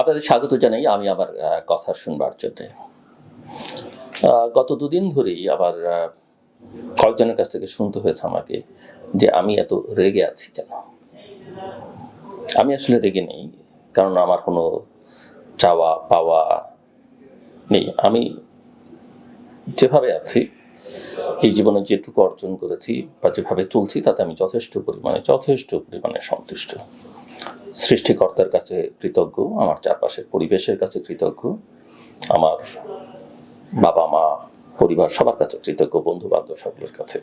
আপনাদের স্বাগত জানাই আমি আবার কথা শুনবার জন্য। গত দুদিন ধরেই আবার কয়েকজনের কাছ থেকে শুনতে হয়েছে আমাকে যে আমি এত রেগে আছি কেন? আমি আসলে রেগে নেই, কারণ আমার কোনো চাওয়া পাওয়া নেই। আমি যেভাবে আছি, এই জীবনে যেটুকু অর্জন করেছি বা যেভাবে চলছি, তাতে আমি যথেষ্ট পরিমাণে যথেষ্ট পরিমাণে সন্তুষ্ট। সৃষ্টিকর্তার কাছে কৃতজ্ঞ, আমার চারপাশের পরিবেশের কাছে কৃতজ্ঞ, আমার বাবা, মা, পরিবার সবার কাছে কৃতজ্ঞ বন্ধু বান্ধব সকলের কাছে।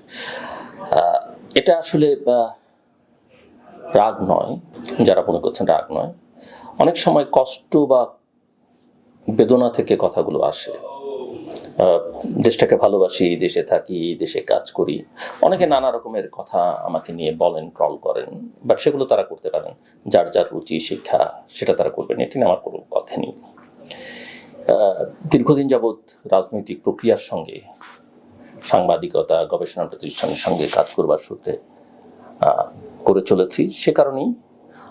এটা আসলে রাগ নয়, যারা মনে করছেন রাগ নয়। অনেক সময় কষ্ট বা বেদনা থেকে কথাগুলো আসে। দেশটাকে ভালোবাসি, দেশে থাকি, দেশে কাজ করি। অনেকে নানা রকমের কথা আমাকে নিয়ে বলেন ট্রল করেন বাট সেগুলো তারা করতে পারেন। যার যার রুচি, শিক্ষা, সেটা তারা করবেন। এটি আমার কোনো কথা নেই। দীর্ঘদিন যাবৎ রাজনৈতিক প্রক্রিয়ার সঙ্গে, সাংবাদিকতা, গবেষণা প্রতিষ্ঠানের সঙ্গে কাজ করবার সূত্রে করে চলেছি। সে কারণেই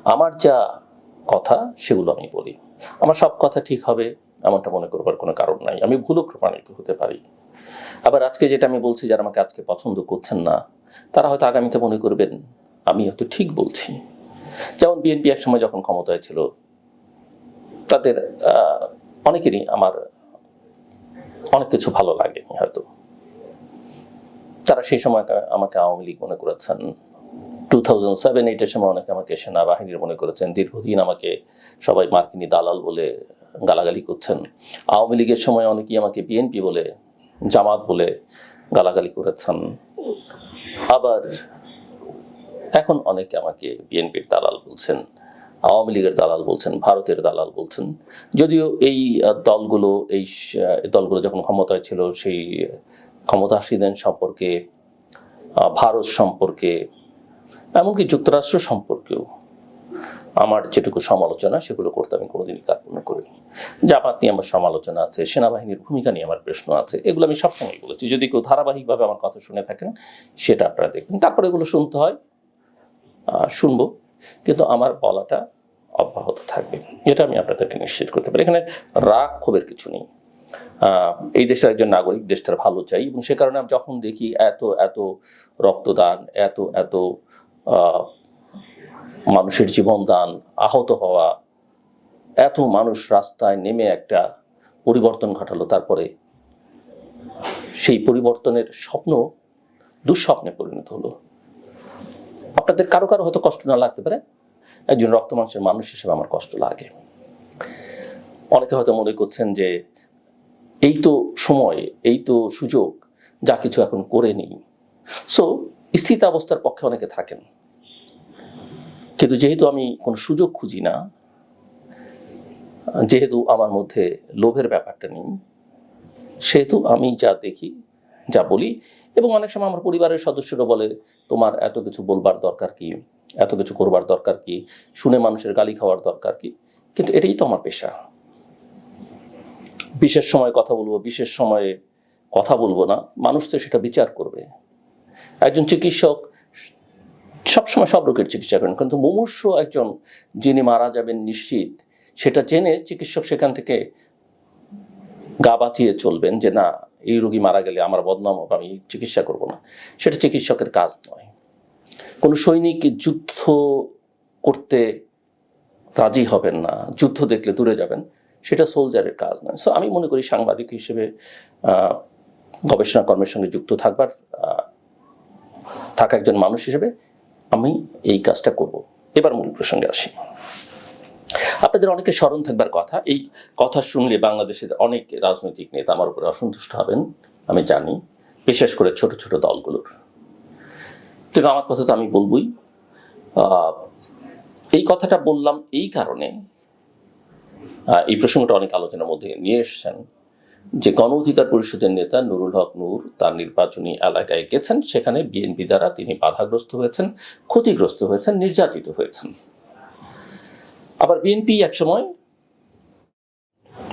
আমার যা কথা, সেগুলো আমি বলি। আমার সব কথা ঠিক হবে। এমনটা মনে করবার কোনো কারণ নাই। আমি ভুলও প্রমাণিত হতে পারি। আবার আজকে যেটা আমি বলছি, যারা আমাকে আজকে পছন্দ করছেন না, তারা হয়তো আগামীতে মনে করবেন, আমি হয়তো ঠিক বলছি। যেমন বিএনপি এক সময় যখন ক্ষমতায় ছিল, তাদের অনেকেরই আমার অনেক কিছু ভালো লাগেনি হয়তো। তারা সেই সময় আমাকে আওয়ামী লীগ মনে করেছেন। টু থাউজেন্ড সেভেন এইটের সময় অনেকে আমাকে সেনাবাহিনীর মনে করেছেন। দীর্ঘদিন আমাকে সবাই মার্কিনী দালাল বলে গালাগালি করছেন। আওয়ামী লীগের সময় অনেকেই আমাকে বিএনপি বলে, জামাত বলে গালাগালি করেছেন। আবার এখন অনেকে আমাকে বিএনপির দালাল বলছেন, আওয়ামী লীগের দালাল বলছেন, ভারতের দালাল বলছেন। যদিও এই দলগুলো এই দলগুলো যখন ক্ষমতায় ছিল, সেই ক্ষমতাসীনদের সম্পর্কে ভারত সম্পর্কে, এমনকি যুক্তরাষ্ট্র সম্পর্কেও আমার যেটুকু সমালোচনা, সেগুলো করতে আমি কোনোদিনই কার্পণ্য করিনি। জামাত নিয়ে আমার সমালোচনা আছে, সেনাবাহিনীর ভূমিকা নিয়ে আমার প্রশ্ন আছে, এগুলো আমি সবসময় বলেছি। যদি কেউ ধারাবাহিকভাবে আমার কথা শুনে থাকেন, সেটা আপনারা দেখবেন। তারপরে এগুলো শুনতে হয় শুনব, কিন্তু আমার বলাটা অব্যাহত থাকবে। এটা আমি আপনাদেরকে নিশ্চিত করতে পারি। এখানে রাগ ক্ষোভের কিছু নেই। এই দেশের একজন নাগরিক দেশটার ভালো চাই, এবং সে কারণে আমি যখন দেখি এত এত রক্তদান, এত এত মানুষের জীবন দান আহত হওয়া, এত মানুষ রাস্তায় নেমে একটা পরিবর্তন ঘটালো তারপরে। সেই পরিবর্তনের স্বপ্ন দুঃস্বপ্নে পরিণত হলো। আপনাদের কারও কারও হয়তো কষ্ট না লাগতে পারে। একজন রক্ত মাংসের মানুষ হিসেবে আমার কষ্ট লাগে। অনেকে হয়তো মনে করছেন যে, এই তো সময়, এই তো সুযোগ, যা কিছু এখন করে নিই। সো স্থিতাবস্থার পক্ষে অনেকে থাকেন। কিন্তু যেহেতু আমি কোনো সুযোগ খুঁজি না, যেহেতু আমার মধ্যে লোভের ব্যাপারটা নেই, সেহেতু আমি যা দেখি, যা বলি, এবং অনেক সময় আমার পরিবারের সদস্যরা বলে, তোমার এত কিছু বলবার দরকার কি? এত কিছু করবার দরকার কি? শুনে মানুষের গালি খাওয়ার দরকার কি? কিন্তু এটাই তো আমার পেশা। বিশেষ সময় কথা বলব, বিশেষ সময়ে কথা বলব না, মানুষ তো সেটা বিচার করবে। একজন চিকিৎসক সবসময় সব রোগের চিকিৎসা করেন, কিন্তু মুমূর্ষ একজন যিনি মারা যাবেন নিশ্চিত, সেটা জেনে চিকিৎসক সেখান থেকে গা বাঁচিয়ে চলবেন যে, না, এই রোগী মারা গেলে আমার বদনাম হবে, আমি চিকিৎসা করব না। সেটা চিকিৎসকের কাজ নয়। কোনো সৈনিক যুদ্ধ করতে রাজি হবেন না, যুদ্ধ দেখলে দূরে যাবেন, সেটা সোলজারের কাজ নয়। সো আমি মনে করি সাংবাদিক হিসেবে গবেষণা কর্মের সঙ্গে যুক্ত থাকবার থাকা একজন মানুষ হিসেবে আমি এই কাজটা করব। এবার মূল প্রসঙ্গে আসি। আপনাদের অনেকে স্মরণ থাকবার কথা, এই কথা শুনলে বাংলাদেশের অনেক রাজনৈতিক নেতা আমার উপরে অসন্তুষ্ট হবেন, আমি জানি, বিশেষ করে ছোট ছোট দলগুলোর। কিন্তু আমার কথা তো আমি বলবই। এই কথাটা বললাম এই কারণে এই প্রসঙ্গটা অনেক আলোচনার মধ্যে নিয়ে এসছেন। যে গণ অধিকার পরিষদের নেতা নুরুল হক নূর তার নির্বাচনী এলাকায় গেছেন। সেখানে বিএনপি দ্বারা তিনি বাধাগ্রস্ত হয়েছেন, ক্ষতিগ্রস্ত হয়েছেন, নির্যাতিত হয়েছেন। আবার বিএনপি একসময়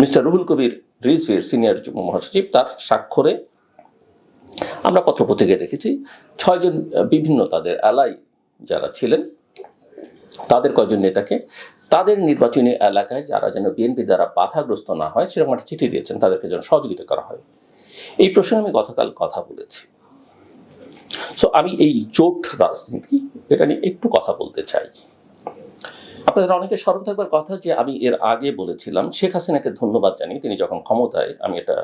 মিস্টার রুহুল কবির রিজভির সিনিয়র মহাসচিব তার স্বাক্ষরে আমরা পত্রপত্রিকায় দেখেছি ছয়জন বিভিন্ন তাদের অ্যালাই যারা ছিলেন, তাদের কয়জন নেতাকে তাদের নির্বাচনী এলাকায় যারা যেন বিএনপি দ্বারা বাধাগ্রস্ত না হয়, সেরকম একটা চিঠি দিয়েছেন, তাদেরকে যেন সহযোগিতা করা হয়। এই প্রসঙ্গে আমি গতকাল কথা বলেছি। সো আমি এই জোট রাজনীতি, এটা নিয়ে একটু কথা বলতে চাই। আপনাদের অনেকে স্মরণ থাকবার কথা যে আমি এর আগে বলেছিলাম, শেখ হাসিনাকে ধন্যবাদ জানিয়ে তিনি যখন ক্ষমতায়, আমি এটা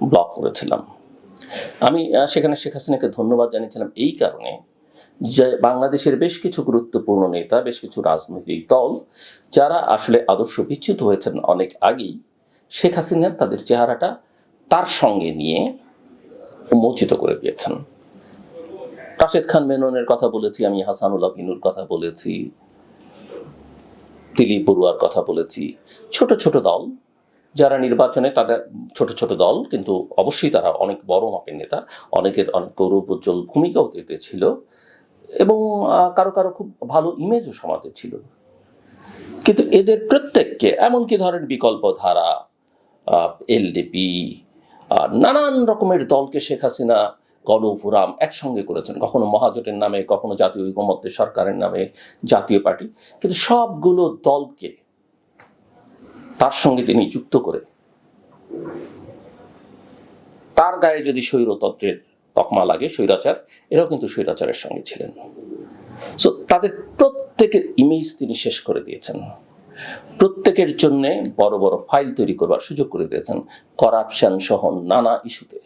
ব্লক করেছিলাম। আমি সেখানে শেখ হাসিনাকে ধন্যবাদ জানিয়েছিলাম এই কারণে যে বাংলাদেশের বেশ কিছু গুরুত্বপূর্ণ নেতা, বেশ কিছু রাজনৈতিক দল, যারা আসলে আদর্শ বিচ্যুত হয়েছেন অনেক আগেই, শেখ হাসিনা তাদের চেহারাটা তার সঙ্গে নিয়ে উন্মোচিত করে দিয়েছেন। রাশেদ খান মেননের কথা বলেছি, আমি হাসানুল্লাহ বিনুর কথা বলেছি দিলীপ বড়ুয়ার কথা বলেছি। ছোট ছোট দল, যারা নির্বাচনে তাদের ছোট ছোট দল, কিন্তু অবশ্যই তারা অনেক বড় মাপের নেতা, অনেকের অনেক গৌরব উজ্জ্বল ভূমিকাও দিতে ছিল। এবং কারও কারও খুব ভালো ইমেজও সমাজে ছিল। কিন্তু এদের প্রত্যেককে এমনকি ধরেন বিকল্প ধারা এলডিপি নানান রকমের দলকে শেখ হাসিনা গণপুরাম একসঙ্গে করেছেন। কখনো মহাজোটের নামে, কখনো জাতীয় ঐকমত্যের সরকারের নামে, জাতীয় পার্টি। কিন্তু সবগুলো দলকে তার সঙ্গে তিনি যুক্ত করে, তার গায়ে যদি স্বৈরতন্ত্রের তকমা লাগে, স্বৈরাচার। এরাও কিন্তু স্বৈরাচারের সঙ্গে ছিলেন। সো তাদের প্রত্যেকের ইমেজ তিনি শেষ করে দিয়েছেন। প্রত্যেকের জন্য বড় বড় ফাইল তৈরি করবার সুযোগ করে দিয়েছেন করাপশন সহ নানা ইস্যুতে।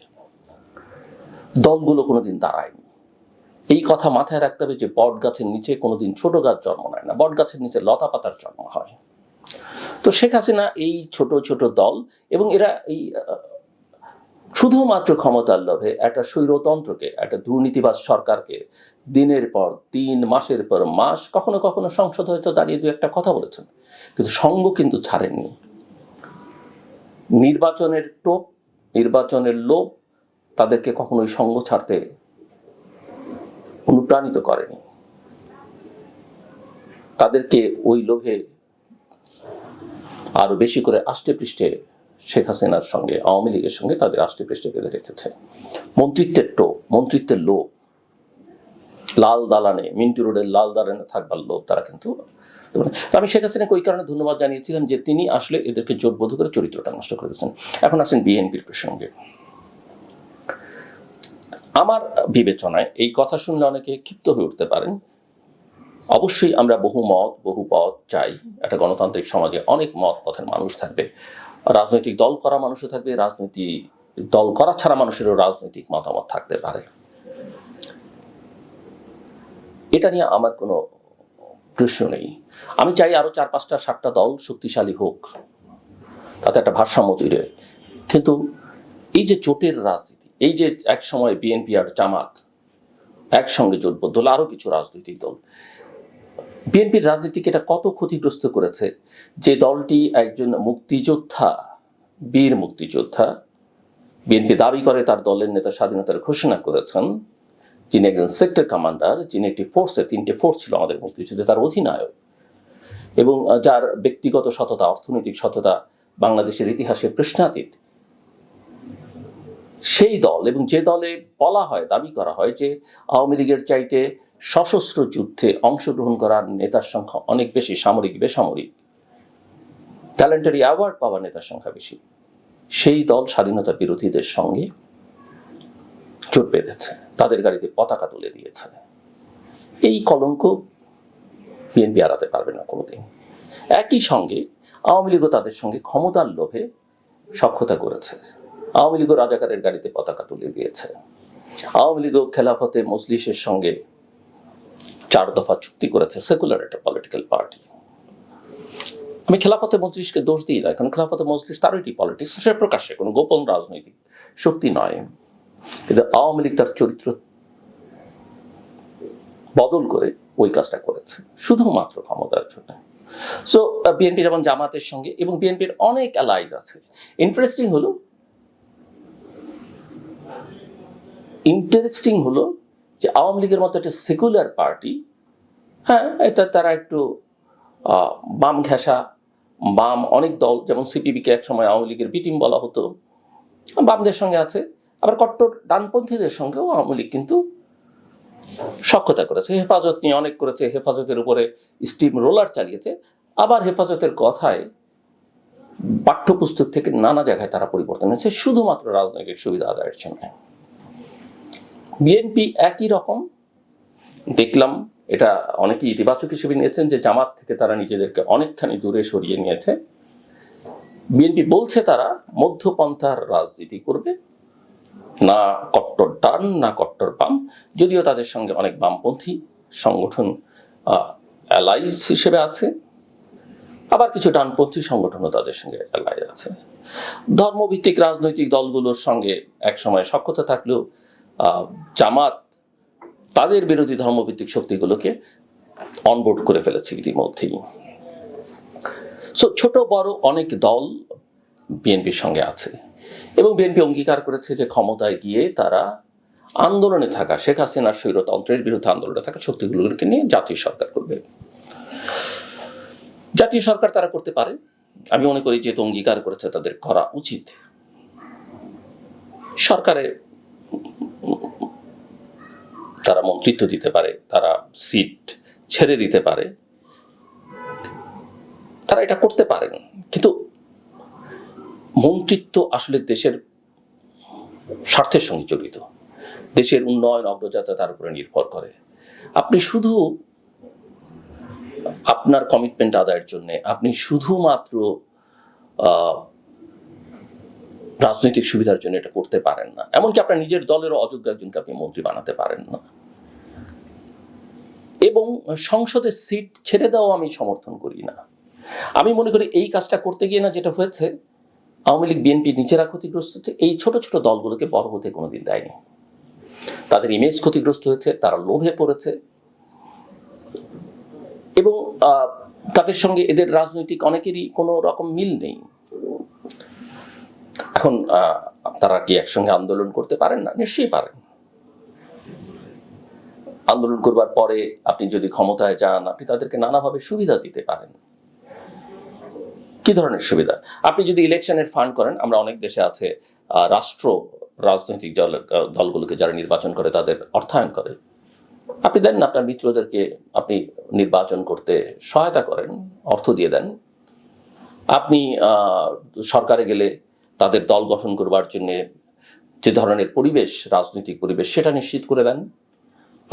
দলগুলো কোনোদিন দাঁড়ায়নি। এই কথা মাথায় রাখতে হবে যে বট গাছের নিচে কোনোদিন ছোট গাছ জন্ম নেয় না। বট গাছের নিচে লতা পাতার জন্ম হয়। তো শেখ হাসিনা এই ছোট ছোট দল এবং এরা এই শুধুমাত্র ক্ষমতার লোভে একটা স্বৈরতন্ত্রকে, একটা দুর্নীতিবাজ সরকারকে দিনের পর দিন মাসের পর মাস কখনো কখনো সংসদ হয়তো দাঁড়িয়ে দু একটা কথা বলেছেন। কিন্তু সঙ্গ কিন্তু ছাড়েননি। নির্বাচনের টোপ, নির্বাচনের লোভ তাদেরকে কখনোই সঙ্গ ছাড়তে অনুপ্রাণিত করেনি। তাদেরকে ওই লোভে আরও বেশি করে আষ্টে পৃষ্ঠে শেখ হাসিনার সঙ্গে, আওয়ামী লীগের সঙ্গে তাদের আষ্টে পৃষ্ঠে বেঁধে রেখেছে। মন্ত্রিত্বের টোপ, মন্ত্রিত্বের লোভ, লাল দালানে, মিন্টু রোডের লাল দালানে থাকবার লোভ তারা কিন্তু আমি শেখ হাসিনাকে ওই কারণে ধন্যবাদ জানিয়েছিলাম যে তিনি আসলে এদেরকে জোটবদ্ধ করে চরিত্রটা নষ্ট করে দিয়েছেন। এখন আসেন বিএনপির প্রসঙ্গে। আমার বিবেচনায় এই কথা শুনলে অনেকে ক্ষিপ্ত হয়ে উঠতে পারেন। অবশ্যই আমরা বহু মত, বহু পথ চাই। একটা গণতান্ত্রিক সমাজে অনেক মত পথের মানুষ থাকবে। রাজনৈতিক দল করা মানুষও থাকবে, রাজনীতি দল করা ছাড়া মানুষেরও রাজনৈতিক মতামত থাকতে পারে। এটা নিয়ে আমার কোনো প্রশ্ন নেই। আমি চাই আরও চার পাঁচটা, সাতটা দল শক্তিশালী হোক, তাতে একটা ভারসাম্য তৈরি হয়। কিন্তু এই যে চোটের রাজনীতি, এই যে এক সময় বিএনপি আর জামাত একসঙ্গে জোটবদ্ধ হলো, আরও কিছু রাজনৈতিক দল। বিএনপির রাজনীতিকে এটা কত ক্ষতিগ্রস্ত করেছে? যে দলটি একজন মুক্তিযোদ্ধা, বীর মুক্তিযোদ্ধা, বিএনপি দাবি করে তার দলের নেতা স্বাধীনতার ঘোষণা করেছেন। যিনি একজন সেক্টর কমান্ডার, যিনি একটি ফোর্সে, তিনটে ফোর্স ছিল আমাদের মুক্তিযুদ্ধে, তার অধিনায়ক। এবং যার ব্যক্তিগত সততা, অর্থনৈতিক সততা, বাংলাদেশের ইতিহাসে প্রশ্নাতীত। সেই দল এবং যে দলে বলা হয়, দাবি করা হয় যে আওয়ামী লীগের চাইতে সশস্ত্র যুদ্ধে অংশগ্রহণ করার নেতার সংখ্যা অনেক বেশি, সামরিক, বেসামরিক। ট্যালেন্টারি অ্যাওয়ার্ড পাওয়া নেতার সংখ্যা বেশি। সেই দল স্বাধীনতা বিরোধীদের সঙ্গে জোট বেঁধেছে, তাদের গাড়িতে পতাকা তুলে দিয়েছে। এই কলঙ্ক বিএনপি এড়াতে পারবে না কোনোদিন। একই সঙ্গে আওয়ামী লীগও তাদের সঙ্গে ক্ষমতার লোভে সক্ষতা করেছে। আওয়ামী লীগও রাজাকারের গাড়িতে পতাকা তুলে দিয়েছে। আওয়ামী লীগও খেলাফতে মজলিসের সঙ্গে চার দফা চুক্তি করেছে সেকুলার একটা পলিটিক্যাল পার্টি আমি খেলাফতে মজলিসকে দোষ দিই না, কারণ খেলাফতে মজলিস তার একটি পলিটিক্স সে প্রকাশ্যে কোনো গোপন রাজনৈতিক শক্তি নয়। কিন্তু আওয়ামী লীগ তার চরিত্র বদল করে ওই কাজটা করেছে, শুধুমাত্র ক্ষমতার জন্য। সো বিএনপি যেমন জামাতের সঙ্গে এবং বিএনপির অনেক অ্যালাইজ আছে। ইন্টারেস্টিং হলো ইন্টারেস্টিং হলো যে আওয়ামী লীগের মতো একটা সেকুলার পার্টি হ্যাঁ এটা তারা একটু বাম ঘেঁষা, বাম অনেক দল, যেমন সিপিবিকে এক সময় আওয়ামী লীগের বিটিম বলা হতো, বামদের সঙ্গে আছে, আবার কট্টর ডানপন্থীদের সঙ্গেও আওয়ামী লীগ কিন্তু সক্ষতা করেছে, হেফাজত নিয়ে অনেক করেছে, হেফাজতের উপরে স্টিম রোলার চালিয়েছে, আবার হেফাজতের কথায় পাঠ্যপুস্তক থেকে নানা জায়গায় তারা পরিবর্তন হয়েছে শুধুমাত্র রাজনৈতিক সুবিধা আদায়ের জন্য। বিএনপি একই রকম। দেখলাম, এটা অনেকে ইতিবাচক হিসেবে নিয়েছেন যে জামাত থেকে তারা নিজেদেরকে অনেকখানি দূরে সরিয়ে নিয়েছে। বিএনপি বলছে তারা মধ্যপন্থার রাজনীতি করবে, না কট্টর ডান না কট্টর বাম, যদিও তাদের সঙ্গে অনেক বামপন্থী সংগঠন অ্যালাইজ হিসেবে আছে। আবার কিছু ডানপন্থী সংগঠনও তাদের সঙ্গে অ্যালাই আছে। ধর্মভিত্তিক রাজনৈতিক দলগুলোর সঙ্গে একসময় সক্ষতা থাকলেও জামাত তাদের বিরোধী ধর্মভিত্তিক শক্তিগুলোকে অনবোর্ড করে ফেলেছে ইতিমধ্যেই। সো ছোট, বড় অনেক দল বিএনপির সঙ্গে আছে এবং বিএনপি অঙ্গীকার করেছে যে ক্ষমতায় গিয়ে তারা আন্দোলনে থাকা, শেখ হাসিনার স্বৈরতন্ত্রের বিরুদ্ধে আন্দোলনে থাকা শক্তিগুলোকে নিয়ে জাতীয় সরকার করবে। জাতীয় সরকার তারা করতে পারে। আমি মনে করি যেহেতু অঙ্গীকার করেছে তাদের করা উচিত। সরকারে তারা মন্ত্রিত্ব দিতে পারে, তারা সিট ছেড়ে দিতে পারে। তারা এটা করতে পারেন। কিন্তু মন্ত্রিত্ব আসলে দেশের স্বার্থের সঙ্গে জড়িত। দেশের উন্নয়ন, অগ্রযাত্রা তার উপরে নির্ভর করে। আপনি শুধু আপনার কমিটমেন্ট আদায়ের জন্য, আপনি শুধুমাত্র রাজনৈতিক সুবিধার জন্য এটা করতে পারেন না। এমনকি আপনার নিজের দলেরও অযোগ্য একজনকে আপনি মন্ত্রী বানাতে পারেন না। এবং সংসদের সিট ছেড়ে দেওয়া আমি সমর্থন করি না। আমি মনে করি এই কাজটা করতে গিয়ে না যেটা হয়েছে, আওয়ামী লীগ, বিএনপি নিজেরা ক্ষতিগ্রস্ত হচ্ছে, এই ছোট ছোট দলগুলোকে বড় হতে কোনোদিন দেয়নি। তাদের ইমেজ ক্ষতিগ্রস্ত হয়েছে, তারা লোভে পড়েছে। এবং তাদের সঙ্গে এদের রাজনৈতিক অনেকেরই কোনো রকম মিল নেই। এখন তারা কি একসঙ্গে আন্দোলন করতে পারেন না? নিশ্চয়ই পারেন। আন্দোলন করবার পরে আপনি যদি ক্ষমতায় যান, আপনি তাদেরকে নানাভাবে সুবিধা দিতে পারেন। কি ধরনের সুবিধা? আপনি যদি ইলেকশনের ফান্ড করেন, আমরা অনেক দেশে আছে রাষ্ট্র রাজনৈতিক দল দলগুলোকে যারা নির্বাচন করে তাদের অর্থায়ন করে। আপনি দেন আপনার মিত্রদেরকে আপনি নির্বাচন করতে সহায়তা করেন, অর্থ দিয়ে দেন। আপনি সরকারে গেলে তাদের দল গঠন করবার জন্য যে ধরনের পরিবেশ, রাজনৈতিক পরিবেশ, সেটা নিশ্চিত করে দেন।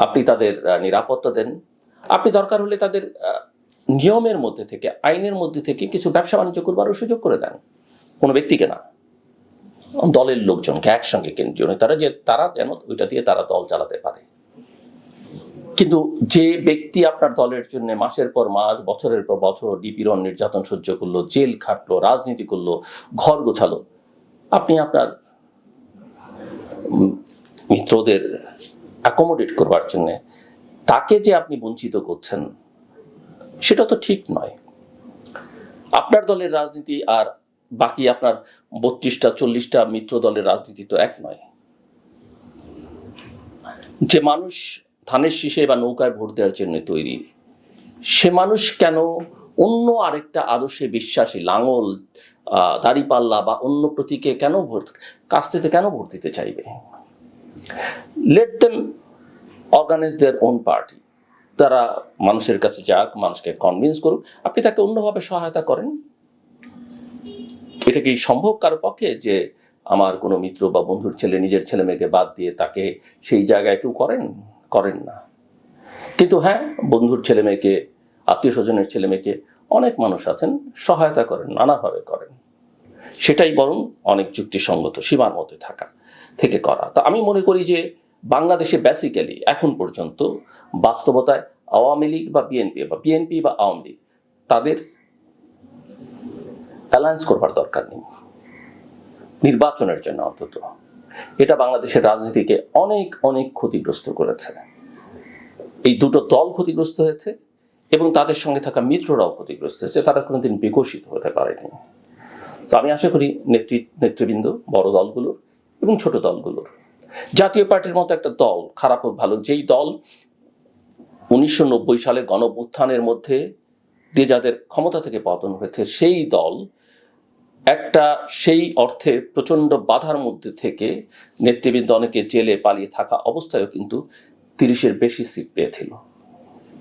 আপনি তাদের নিরাপত্তা দেন। আপনি দরকার হলে তাদের নিয়মের মধ্যে থেকে, আইনের মধ্যে থেকে কিছু ব্যবসা বাণিজ্য করবারও সুযোগ করে দেন। কোনো ব্যক্তিকে না। দলের লোকজনকে একসঙ্গে কেন্দ্রীয় নেতারা যে, তারা যেন ওইটা দিয়ে তারা দল চালাতে পারে। কিন্তু যে ব্যক্তি আপনার দলের জন্য মাসের পর মাস, বছরের পর বছর নিপীড়ন, নির্যাতন সহ্য করল, জেল খাটলো, রাজনীতি করল, ঘর গোছালো, আপনি আপনার মিত্রদের অ্যাকোমোডেট করবার জন্য, তাকে যে আপনি বঞ্চিত করছেন, সেটা তো ঠিক নয়। আপনার দলের রাজনীতি আর বাকি আপনার বত্রিশটা, চল্লিশটা মিত্র দলের রাজনীতি তো এক নয়। যে মানুষ ধানের শীষে বা নৌকায় ভোট দেওয়ার জন্য তৈরি, সে মানুষ কেন অন্য আরেকটা আদর্শে বিশ্বাসী, লাঙল দাড়িপাল্লা বা অন্য প্রতীকে কেন ভোট কাস্তেতে কেন ভোট দিতে চাইবে? Let them organise their own party তারা মানুষের কাছে যাক, মানুষকে কনভিন্স করুক। আপনি তাকে অন্যভাবে সহায়তা করেন। এটা কি সম্ভব কারও পক্ষে যে আমার কোনো মিত্র বা বন্ধুর ছেলে, নিজের ছেলে মেয়েকে বাদ দিয়ে তাকে সেই জায়গায় কেউ করেন? করেন না। কিন্তু হ্যাঁ বন্ধুর ছেলে মেয়েকে, আত্মীয় স্বজনের ছেলে মেয়েকে অনেক মানুষ আছেন, সহায়তা করেন, নানাভাবে করেন। সেটাই বরং অনেক যুক্তিসঙ্গত সীমার মধ্যে থাকা। থেকে করা। তা আমি মনে করি যে বাংলাদেশে বেসিক্যালি এখন পর্যন্ত বাস্তবতায় আওয়ামী লীগ বা বিএনপি বা বিএনপি বা আওয়ামী লীগ তাদের অ্যালায়েন্স করবার দরকার নেই। নির্বাচনের জন্য অন্তত। এটা বাংলাদেশের রাজনীতিকে অনেক অনেক ক্ষতিগ্রস্ত করেছে। এই দুটো দল ক্ষতিগ্রস্ত হয়েছে এবং তাদের সঙ্গে থাকা মিত্ররাও ক্ষতিগ্রস্ত হয়েছে। তারা কোনোদিন বিকশিত হতে পারেনি। তো আমি আশা করি নেতৃ, নেতৃবৃন্দ, বড় দলগুলোর এবং ছোট দলগুলোর। জাতীয় পার্টির মতো একটা দল, খারাপ হোক, ভালো যেই দল উনিশশো নব্বই সালে গণভ্যুত্থানের মধ্যে দিয়ে যাদের ক্ষমতা থেকে পতন হয়েছে, সেই দল একটা সেই অর্থে প্রচণ্ড বাধার মধ্যে থেকে নেতৃবৃন্দ অনেকে জেলে পালিয়ে থাকা অবস্থায়ও কিন্তু তিরিশের বেশি সিট পেয়েছিল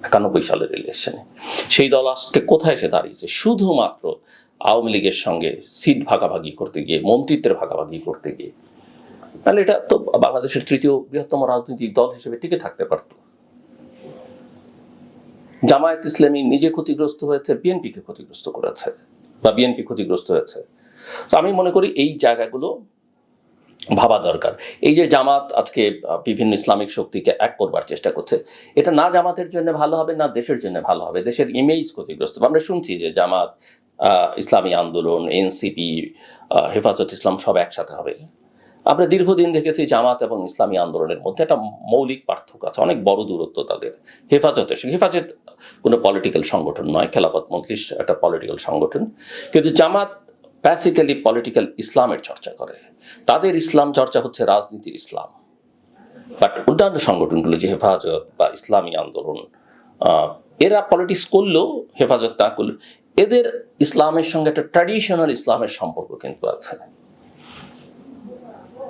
একানব্বই সালের ইলেকশনে সেই দল আজকে কোথায় এসে দাঁড়িয়েছে? শুধুমাত্র আওয়ামী লীগের সঙ্গে সিট ভাগাভাগি করতে গিয়ে, মন্ত্রিত্বের ভাগাভাগি করতে গিয়ে। তাহলে এটা তো বাংলাদেশের তৃতীয় বৃহত্তম রাজনৈতিক দল হিসেবে টিকে থাকতে পারত। জামায়াত ইসলামী নিজে ক্ষতিগ্রস্ত হয়েছে, বিএনপিকে ক্ষতিগ্রস্ত করেছে বা বিএনপি ক্ষতিগ্রস্ত হয়েছে। তো আমি মনে করি এই জায়গাগুলো ভাবা দরকার। এই যে জামাত আজকে বিভিন্ন ইসলামিক শক্তিকে এক করবার চেষ্টা করছে, এটা না জামাতের জন্য ভালো হবে, না দেশের জন্য ভালো হবে। দেশের ইমেজ ক্ষতিগ্রস্ত। আমরা শুনছি যে জামাত ইসলামী আন্দোলন, এনসিপি হেফাজত ইসলাম সব একসাথে হবে। আমরা দীর্ঘদিন দেখেছি জামাত এবং ইসলামী আন্দোলনের মধ্যে একটা মৌলিক পার্থক্য আছে, অনেক বড় দূরত্ব তাদের। হেফাজতের হেফাজত কোনো পলিটিক্যাল সংগঠন নয়, খেলাফত মজলিস একটা পলিটিক্যাল সংগঠন। কিন্তু জামাত বেসিক্যালি পলিটিক্যাল ইসলামের চর্চা করে। তাদের ইসলাম চর্চা হচ্ছে রাজনীতির ইসলাম। বাট অন্যান্য সংগঠনগুলো যে হেফাজত বা ইসলামী আন্দোলন এরা পলিটিক্স করলেও হেফাজত না করলেও এদের ইসলামের সঙ্গে একটা ট্র্যাডিশনাল ইসলামের সম্পর্ক কিন্তু আছে।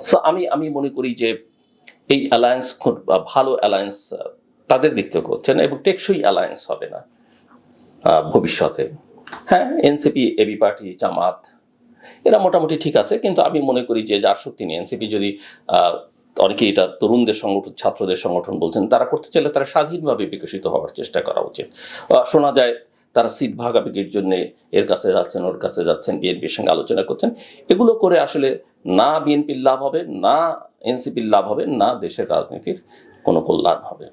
So, আমি আমি মনে করি যে এই অ্যালায়েন্স খুব ভালো অ্যালায়েন্স তাদের দিক থেকে হচ্ছে না এবং টেকসই অ্যালায়েন্স হবে না ভবিষ্যতে। হ্যাঁ এনসিপি এবি পার্টি জামাত, এরা মোটামুটি ঠিক আছে, কিন্তু আমি মনে করি যে যার শক্তি নেই। এনসিপি যদি অনেকে এটা তরুণদের সংগঠন, ছাত্রদের সংগঠন বলছেন, তারা করতে চাইলে তারা স্বাধীনভাবে বিকশিত হওয়ার চেষ্টা করা উচিত। শোনা যায় তারা সিট ভাগাভাগির জন্য এর কাছে যাচ্ছেন, ওর কাছে যাচ্ছেন বিএনপির সঙ্গে আলোচনা করছেন। এগুলো করে আসলে না বিএনপির লাভ হবে, না এনসিপির লাভ হবে, না দেশের রাজনীতির কোনো কল্যাণ হবে।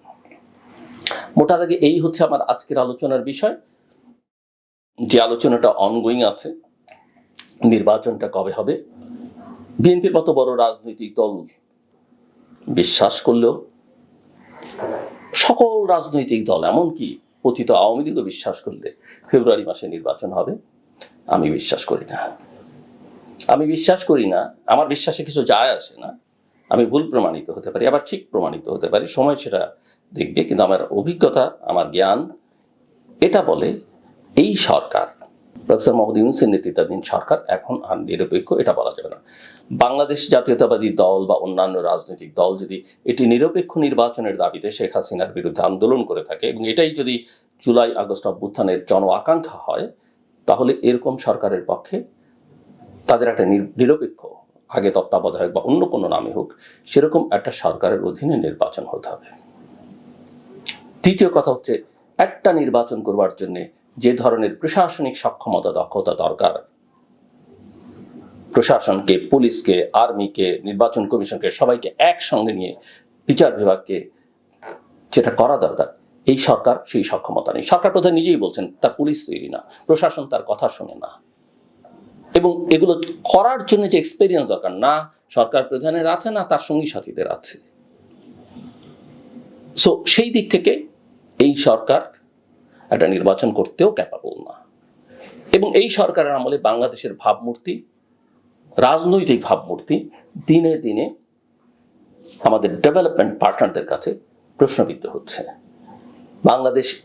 মোটা দাগে এই হচ্ছে আমার আজকের আলোচনার বিষয়। যে আলোচনাটা অনগোয়িং আছে, নির্বাচনটা কবে হবে? বিএনপির মতো বড় রাজনৈতিক দল বিশ্বাস করলেও সকল রাজনৈতিক দল, এমনকি পতিত আওয়ামী লীগও বিশ্বাস করলে ফেব্রুয়ারি মাসে নির্বাচন হবে। আমি বিশ্বাস করি না। আমি বিশ্বাস করি না, আমার বিশ্বাসে কিছু যায় আসে না। আমি ভুল প্রমাণিত হতে পারি, আবার ঠিক প্রমাণিত হতে পারি, সময় সেটা দেখবে, কিন্তু আমার অভিজ্ঞতা, আমার জ্ঞান, এটা বলে এই সরকার প্রফেসর মোহাম্মদ ইউনুসের নেতৃত্বাধীন সরকার এখন আর নিরপেক্ষ, এটা বলা যাবে না। বাংলাদেশ জাতীয়তাবাদী দল বা অন্যান্য রাজনৈতিক দল যদি এটি নিরপেক্ষ নির্বাচনের দাবিতে শেখ হাসিনার বিরুদ্ধে আন্দোলন করে থাকে এবং এটাই যদি জুলাই আগস্ট অভ্যুত্থানের জন আকাঙ্ক্ষা হয়, তাহলে এরকম সরকারের পক্ষে তাদের একটা নির- নিরপেক্ষ, আগে তত্ত্বাবধায়ক বা অন্য কোনো নামে হোক, সেরকম একটা সরকারের অধীনে নির্বাচন হতে হবে। তৃতীয় কথা হচ্ছে, একটা নির্বাচন করবার জন্য যে ধরনের প্রশাসনিক সক্ষমতা, দক্ষতা দরকার। প্রশাসনকে, পুলিশকে, আর্মিকে, নির্বাচন কমিশনকে সবাইকে একসঙ্গে নিয়ে বিচার বিভাগকে যেটা করা দরকার, এই সরকার সেই সক্ষমতা নেই। সরকার প্রধান নিজেই বলছেন তার পুলিশ তৈরি না, প্রশাসন তার কথা শোনে না। এবং এগুলো করার জন্য যে এক্সপেরিয়েন্স দরকার, না, সরকার প্রধানের আছে, না, তার সঙ্গী সাথীদের আছে। সো সেই দিক থেকে এই সরকার একটা নির্বাচন করতেও ক্যাপাবল না। এবং এই সরকারের আমলে বাংলাদেশের ভাবমূর্তি, রাজনৈতিক ভাবমূর্তি দিনে দিনে আমাদের ডেভেলপমেন্ট পার্টনারদের কাছে প্রশ্নবিদ্ধ হচ্ছে। বাংলাদেশ,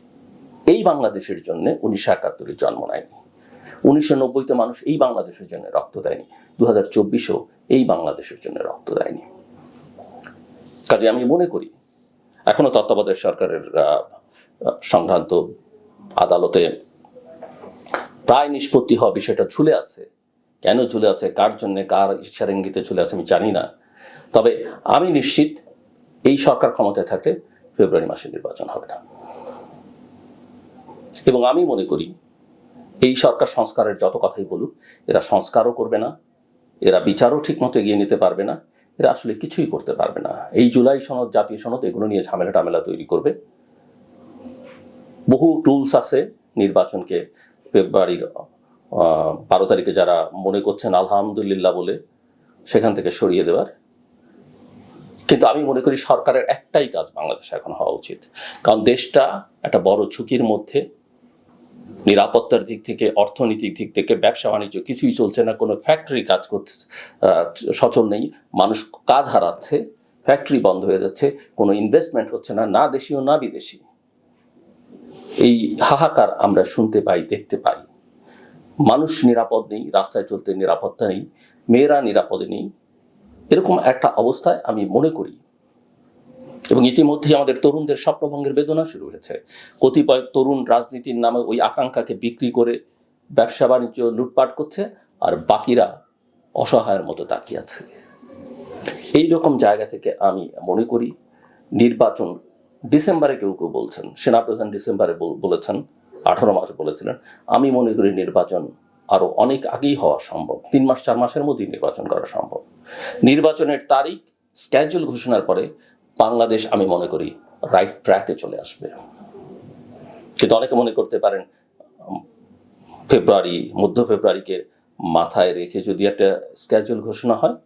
এই বাংলাদেশের জন্য উনিশশো একাত্তরে জন্ম নেয়নি। উনিশশো মানুষ এই বাংলাদেশের জন্য রক্ত দেয়নি। দু হাজার এই বাংলাদেশের জন্য রক্ত দেয়নি। কাজে আমি মনে করি, এখনও তত্ত্বাবধায়ক সরকারের সংক্রান্ত আদালতে প্রায় নিষ্পত্তি হওয়া বিষয়টা ঝুলে আছে। কেন ঝুলে আছে? কার জন্য? কার ইচ্ছার ইঙ্গিতে ঝুলে আছে আমি জানি না। তবে আমি নিশ্চিত এই সরকার ক্ষমতায় থাকলে ফেব্রুয়ারি মাসে নির্বাচন হবে না। এবং আমি মনে করি এই সরকার সংস্কারের যত কথাই বলুক, এরা সংস্কারও করবে না, এরা বিচারও ঠিক মতো এগিয়ে নিতে পারবে না, এরা আসলে কিছুই করতে পারবে না। এই জুলাই সনদ, জাতীয় সনদ, এগুলো নিয়ে ঝামেলা টামেলা তৈরি করবে। বহু টুলস আছে নির্বাচনকে ফেব্রুয়ারির বারো তারিখে যারা মনে করছেন আলহামদুলিল্লাহ বলে সেখান থেকে সরিয়ে দেওয়ার। কিন্তু আমি মনে করি সরকারের একটাই কাজ বাংলাদেশে এখন হওয়া উচিত। কারণ দেশটা একটা বড় ঝুঁকির মধ্যে, নিরাপত্তার দিক থেকে, অর্থনৈতিক দিক থেকে, ব্যবসা বাণিজ্য কিছুই চলছে না, কোনো ফ্যাক্টরি কাজ করছে সচল নেই, মানুষ কাজ হারাচ্ছে ফ্যাক্টরি বন্ধ হয়ে যাচ্ছে, কোনো ইনভেস্টমেন্ট হচ্ছে না না দেশীয়, না বিদেশি। এই হাহাকার আমরা শুনতে পাই, দেখতে পাই। মানুষ নিরাপদ নেই, রাস্তায় চলতে নিরাপত্তা নেই, মেয়েরা নিরাপদে নেই। এরকম একটা অবস্থায় আমি মনে করি। এবং ইতিমধ্যেই আমাদের তরুণদের স্বপ্নভঙ্গের বেদনা শুরু হয়েছে। কতিপয় তরুণ রাজনীতির নামে ওই আকাঙ্ক্ষাকে বিক্রি করে ব্যবসা বাণিজ্য লুটপাট করছে আর বাকিরা অসহায়ের মতো তাকিয়ে আছে। এই রকম জায়গা থেকে আমি মনে করি, নির্বাচন ডিসেম্বরে কেউ কেউ বলছেন, সেনাপ্রধান ডিসেম্বরে বলেছেন, আঠারো মাস বলেছিলেন, আমি মনে করি নির্বাচন আরও অনেক আগেই হওয়া সম্ভব, তিন মাস, চার মাসের মধ্যেই নির্বাচন করা সম্ভব। নির্বাচনের তারিখ স্ক্যাজুল ঘোষণার পরে বাংলাদেশ, আমি মনে করি রাইট ট্র্যাকে চলে আসবে। কিন্তু অনেকে মনে করতে পারেন, ফেব্রুয়ারি, মধ্য ফেব্রুয়ারিকে মাথায় রেখে যদি একটা স্ক্যাজুল ঘোষণা হয়,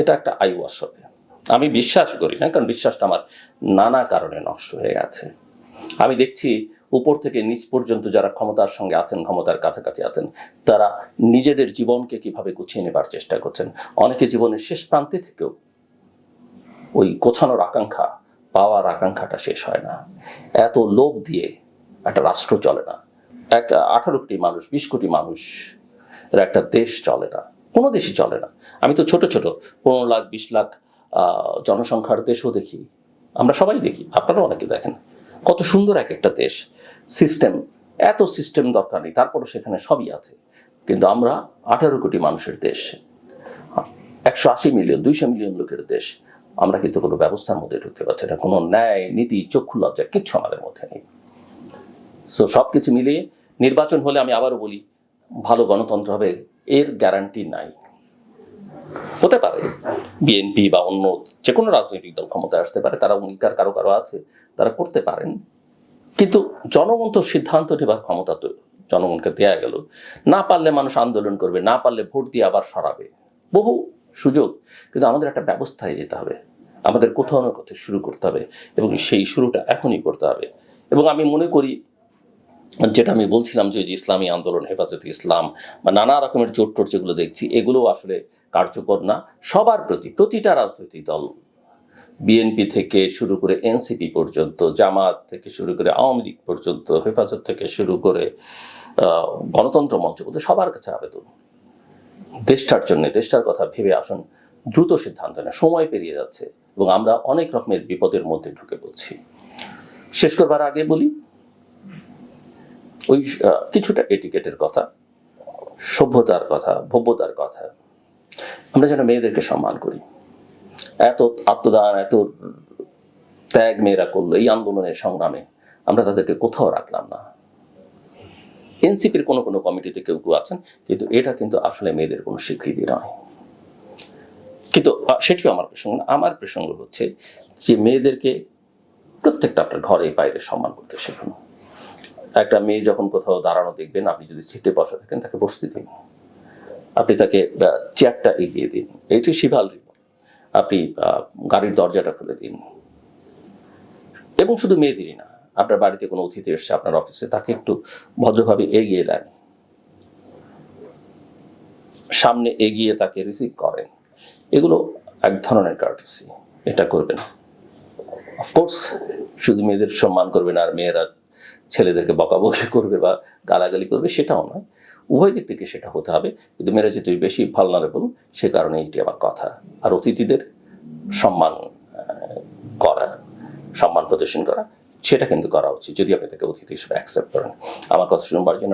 এটা একটা আই ওয়াশ হবে। আমি বিশ্বাস করি না, কারণ বিশ্বাসটা আমার নানা কারণে নষ্ট হয়ে গেছে। আমি দেখছি উপর থেকে নিচ পর্যন্ত যারা ক্ষমতার সঙ্গে আছেন, ক্ষমতার কাছাকাছি আছেন, তারা নিজেদের জীবনকে কীভাবে গুছিয়ে নেবার চেষ্টা করছেন? অনেকে জীবনের শেষ প্রান্তে থেকেও ওই গোছানোর আকাঙ্ক্ষা, পাওয়ার আকাঙ্ক্ষাটা শেষ হয় না। এত লোভ দিয়ে একটা রাষ্ট্র চলে না। এক আঠারো কোটি মানুষ, বিশ কোটি মানুষ একটা দেশ চলে না। কোনো দেশই চলে না। আমি তো ছোট ছোট, পনেরো লাখ, বিশ লাখ জনসংখ্যার দেশও দেখি। আমরা সবাই দেখি আপনারা অনেকে দেখেন। কত সুন্দর এক একটা দেশ। সিস্টেম এত সিস্টেম দরকার নেই, তারপরও সেখানে সবই আছে। কিন্তু আমরা আঠারো কোটি মানুষের দেশ, একশো আশি মিলিয়ন, দুইশো মিলিয়ন লোকের দেশ। আমরা কিন্তু কোনো ব্যবস্থার মধ্যে ঢুকতে পারছি না। কোনো ন্যায়, নীতি, চক্ষু লজ্জা কিচ্ছু আমাদের মধ্যে নেই। সো সব কিছু মিলিয়ে নির্বাচন হলে আমি আবারও বলি, ভালো গণতন্ত্র হবে, এর গ্যারান্টি নাই। হতে পারে। বিএনপি বা অন্য যে কোনো রাজনৈতিক দল ক্ষমতায় আসতে পারে, তারা অঙ্গীকার কারও কারও আছে, তারা করতে পারেন। কিন্তু জনগণ তো সিদ্ধান্ত নেবার ক্ষমতা তো জনগণকে দেয়া গেল। না পারলে মানুষ আন্দোলন করবে, না পারলে ভোট দিয়ে আবার সরাবে। বহু সুযোগ, কিন্তু আমাদের একটা ব্যবস্থায় যেতে হবে। আমাদের কোথাও না কোথাও শুরু করতে হবে এবং সেই শুরুটা এখনই করতে হবে। এবং আমি মনে করি, যেটা আমি বলছিলাম যে যে ইসলামী আন্দোলন, হেফাজত ইসলাম বা নানা রকমের জোট টোট যেগুলো দেখছি এগুলো আসলে কার্যকর না, সবার প্রতি, প্রতিটা রাজনৈতিক দল। বিএনপি থেকে শুরু করে এনসিপি পর্যন্ত, জামাত থেকে শুরু করে আওয়ামী লীগ পর্যন্ত, হেফাজত থেকে শুরু করে গণতন্ত্র মঞ্চ পর্যন্ত সবার কাছে আবেদন। দেশটার জন্য, দেশটার কথা ভেবে আসুন, দ্রুত সিদ্ধান্ত নেয় সময় পেরিয়ে যাচ্ছে এবং আমরা অনেক রকমের বিপদের মধ্যে ঢুকে পড়ছি। শেষ করবার আগে বলি, ওই কিছুটা এটিকেটের কথা, সভ্যতার কথা, ভব্যতার কথা। আমরা যেন মেয়েদেরকে সম্মান করি। এত আত্মদান, এত ত্যাগ মেয়েরা করল এই আন্দোলনের সংগ্রামে, আমরা তাদেরকে কোথাও রাখলাম না। এনসিপির কোনো কোনো কমিটিতে কেউ কেউ আছেন, কিন্তু এটা কিন্তু আসলে মেয়েদের কোনো স্বীকৃতি নয়। কিন্তু সেটিও আমার প্রসঙ্গ না। আমার প্রসঙ্গ হচ্ছে যে মেয়েদেরকে প্রত্যেকটা আপনার ঘরে বাইরে সম্মান করতে শিখুন। একটা মেয়ে যখন কোথাও দাঁড়ানো দেখবেন, আপনি যদি সিটে বসে থাকেন, তাকে বসতে দিন। আপনি তাকে চেয়ারটা এগিয়ে দিন। এটি শিভালরি আপনি গাড়ির দরজাটা খুলে দিন। এবং শুধু মেয়েদেরই না, আপনার বাড়িতে কোনো অতিথি এসছে, আপনার অফিসে, তাকে একটু ভদ্রভাবে এগিয়ে দেন। সামনে এগিয়ে তাকে রিসিভ করেন। এগুলো এক ধরনের কার্টিসি এটা করবেন। অফকোর্স শুধু মেয়েদের সম্মান করবেন আর মেয়েরা ছেলেদেরকে বকাবকি করবে বা গালাগালি করবে, সেটাও নয়। উভয় দিক থেকে সেটা হতে হবে। কিন্তু মেয়েরা যেহেতু বেশি ভালনারেবল সে কারণে এটি আমার কথা। আর অতিথিদের সম্মান করা, সম্মান প্রদর্শন করা, সেটা কিন্তু করা উচিত, যদি আপনি তাকে অতিথি হিসেবে অ্যাকসেপ্ট করেন। আমার কথা শুনবার জন্য